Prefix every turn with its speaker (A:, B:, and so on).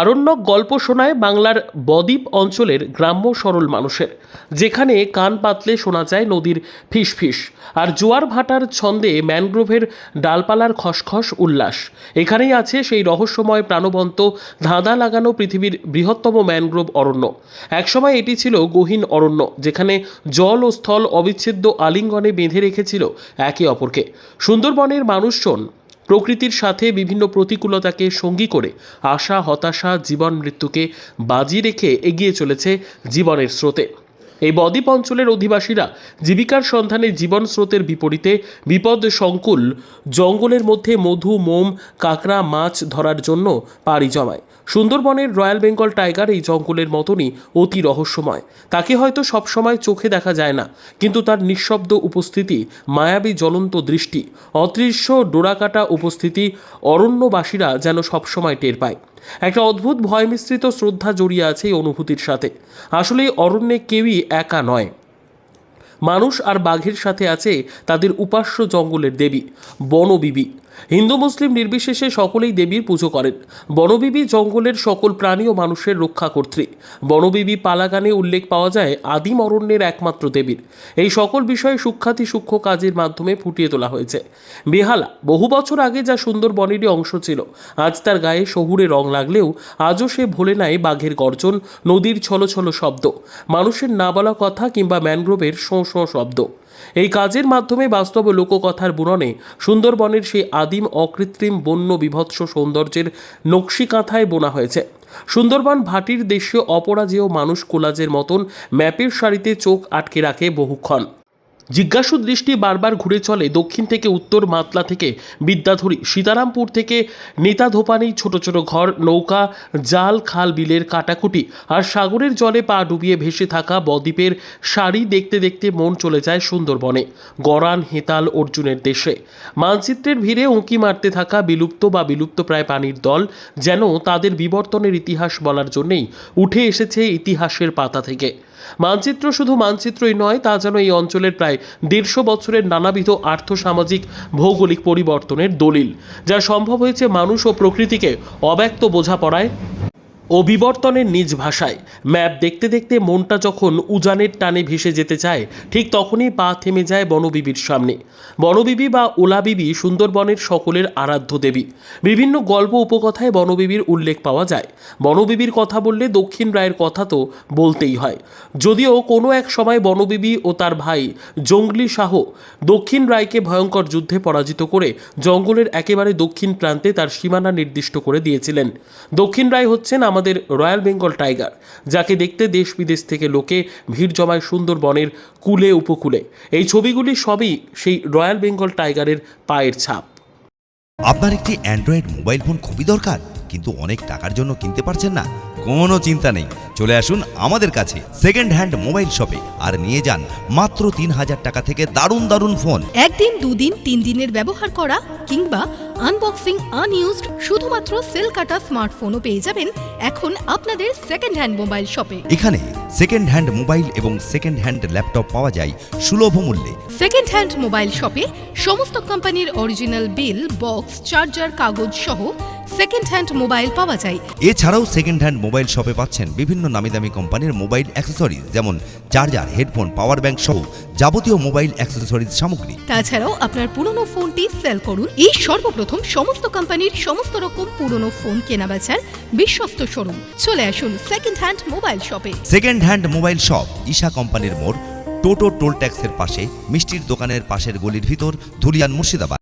A: আরণ্যক গল্প শোনায় বাংলার বদ্বীপ অঞ্চলের গ্রাম্য সরল মানুষের। যেখানে কান পাতলে শোনা যায় নদীর ফিসফিস আর জোয়ার ভাটার ছন্দে ম্যানগ্রোভের ডালপালার খসখস উল্লাস। এখানেই আছে সেই রহস্যময় প্রাণবন্ত, ধাঁধা লাগানো পৃথিবীর বৃহত্তম ম্যানগ্রোভ অরণ্য। একসময় এটি ছিল গহীন অরণ্য, যেখানে জল ও স্থল অবিচ্ছেদ্য আলিঙ্গনে বেঁধে রেখেছিল একে অপরকে। সুন্দরবনের মানুষজন প্রকৃতির সাথে বিভিন্ন প্রতিকূলতাকে সঙ্গী করে আশা, হতাশা, জীবন মৃত্যুকে বাজি রেখে এগিয়ে চলেছে জীবনের স্রোতে। এই বদ্বীপ অঞ্চলের অধিবাসীরা জীবিকার সন্ধানে জীবন স্রোতের বিপরীতে বিপদ সংকুল জঙ্গলের মধ্যে মধু, মোম, কাঁকড়া, মাছ ধরার জন্য পাড়ি জমায়। সুন্দরবনের রয়্যাল বেঙ্গল টাইগার এই জঙ্গলের মতনই অতি রহস্যময়। তাকে হয়তো সবসময় চোখে দেখা যায় না, কিন্তু তার নিঃশব্দ উপস্থিতি, মায়াবী জ্বলন্ত দৃষ্টি, অদৃশ্য ডোরাকাটা উপস্থিতি অরণ্যবাসীরা যেন সবসময় টের পায়। একটা অদ্ভুত ভয় মিশ্রিত শ্রদ্ধা জড়িয়ে আছে এই অনুভূতির সাথে। আসলে অরণ্যে কেউই একা নয়। মানুষ আর বাঘের সাথে আছে তাদের উপাস্য জঙ্গলের দেবী, বনবিবি। হিন্দু মুসলিম নির্বিশেষে সকলেই দেবীর পুজো করেন। বনবিবি জঙ্গলের সকল প্রাণী ও মানুষের রক্ষা কর্ত্রী। বনবিবি পালাগানে উল্লেখ পাওয়া যায় আদিম অরণ্যের একমাত্র দেবীর। এই সকল বিষয়ে সূক্ষাতি সূক্ষ্ম কাজের মাধ্যমে ফুটিয়ে তোলা হয়েছে। বেহালা, বহু বছর আগে যা সুন্দর বনেরই অংশ ছিল, আজ তার গায়ে শহুরে রং লাগলেও আজও সে ভোলে নাই বাঘের গর্জন, নদীর ছলছল শব্দ, মানুষের না বলা কথা কিংবা ম্যানগ্রোভের শোঁ শোঁ শব্দ। এই কাজের মাধ্যমে বাস্তব লোককথার বুননে সুন্দরবনের সেই আদিম অকৃত্রিম বন্য বিভৎস সৌন্দর্যের নকশিকাঁথায় বোনা হয়েছে। সুন্দরবন ভাটির দেশীয় অপরাজেয় মানুষ কোলাজের মতন ম্যাপের সারিতে চোখ আটকে রাখে বহুক্ষণ। জিজ্ঞাসু দৃষ্টি বারবার ঘুরে চলে দক্ষিণ থেকে উত্তর মাতলা থেকে বিদ্যাধরী সীতারামপুর থেকে নেতাধোপানি ছোট ছোট ঘর, নৌকা, জাল, খাল, বিলের কাটাকুটি আর সাগরের জলে পা ডুবিয়ে ভেসে থাকা বদ্বীপের শাড়ি দেখতে দেখতে মন চলে যায় সুন্দরবনে। গরান, হেতাল অর্জুনের দেশে। মানচিত্রের ভিড়ে উঁকি মারতে থাকা বিলুপ্ত বা বিলুপ্তপ্রায় প্রাণীর দল যেন তাদের বিবর্তনের ইতিহাস বলার জন্যেই উঠে এসেছে ইতিহাসের পাতা থেকে। মানচিত্র শুধু মানচিত্রই নয়, তা যেন এই অঞ্চলের প্রায় দেড়শো বছরের নানাবিধ আর্থসামাজিক ভৌগোলিক পরিবর্তনের দলিল, যা সম্ভব হয়েছে মানুষ ও প্রকৃতিকে অব্যক্ত বোঝাপড়ায় ও বিবর্তনের নিজ ভাষায়। ম্যাপ দেখতে দেখতে মনটা যখন উজানের টানে ভেসে যেতে চায়, ঠিক তখনই পা থেমে যায় বনবিবির সামনে। বনবিবি বা ওলাবিবি সুন্দরবনের সকলের আরাধ্য দেবী। বিভিন্ন গল্প উপকথায় বনবিবির উল্লেখ পাওয়া যায়। বনবিবির কথা বললে দক্ষিণ রায়ের কথা তো বলতেই হয়। যদিও কোনো এক সময় বনবিবি ও তার ভাই জঙ্গলি শাহ দক্ষিণ রায়কে ভয়ঙ্কর যুদ্ধে পরাজিত করে জঙ্গলের একেবারে দক্ষিণ প্রান্তে তার সীমানা নির্দিষ্ট করে দিয়েছিলেন। দক্ষিণ রায় হচ্ছেন আমাদের রয়্যাল বেঙ্গল টাইগার যাকে দেখতে দেশ বিদেশ থেকে লোকে ভিড় জমায় সুন্দরবনের কুলে উপকূলে। এই ছবিগুলি সবই সেই রয়্যাল বেঙ্গল টাইগারের পায়ের ছাপ।
B: আপনার একটি অ্যান্ড্রয়েড মোবাইল ফোন খুবই দরকার কিন্তু অনেক টাকার জন্য কিনতে পারছেন না? কোনো চিন্তা নেই। চলে আসুন আমাদের কাছে সেকেন্ড হ্যান্ড মোবাইল শপে আর নিয়ে যান মাত্র তিন হাজার টাকা থেকে দারুণ দারুণ ফোন।
C: একদিন দুদিন তিন দিনের ব্যবহার করা কিংবা আনবক্সিং আনইউজড শুধুমাত্র সেল কাটা স্মার্টফোনও পেয়ে যাবেন এখন আপনাদের সেকেন্ড হ্যান্ড মোবাইল শপে
B: এখানে সেকেন্ড হ্যান্ড মোবাইল এবং সেকেন্ড হ্যান্ড ল্যাপটপ পাওয়া যায় সুলভ মূল্যে।
C: সেকেন্ড হ্যান্ড মোবাইল শপে সমস্ত কোম্পানির অরিজিনাল বিল বক্স চার্জার কাগজ সহ সেকেন্ড হ্যান্ড মোবাইল পাওয়া যায়।
B: এছাড়াও সেকেন্ড হ্যান্ড মোবাইল শপে পাচ্ছেন বিভিন্ন নামি দামি কোম্পানির মোবাইল অ্যাক্সেসরিজ যেমন চার্জার হেডফোন পাওয়ার ব্যাংক সহ যাবতীয় মোবাইল অ্যাক্সেসরিজ সামগ্রী।
C: তাছাড়াও আপনার পুরনো ফোনটি সেল করুন। এই সর্বপ্রথম সমস্ত কোম্পানির সমস্ত রকম পুরনো ফোন কেনাবেচার বিশ্বস্ত শোরুম। চলে আসুন সেকেন্ড হ্যান্ড মোবাইল শপে
B: second hand mobile shop Isha কোম্পানির মোড় টোটো টোল ট্যাক্সের পাশে মিষ্টির দোকানের পাশের গলির ভিতর ধুলিয়ান মুর্শিদাবাদ।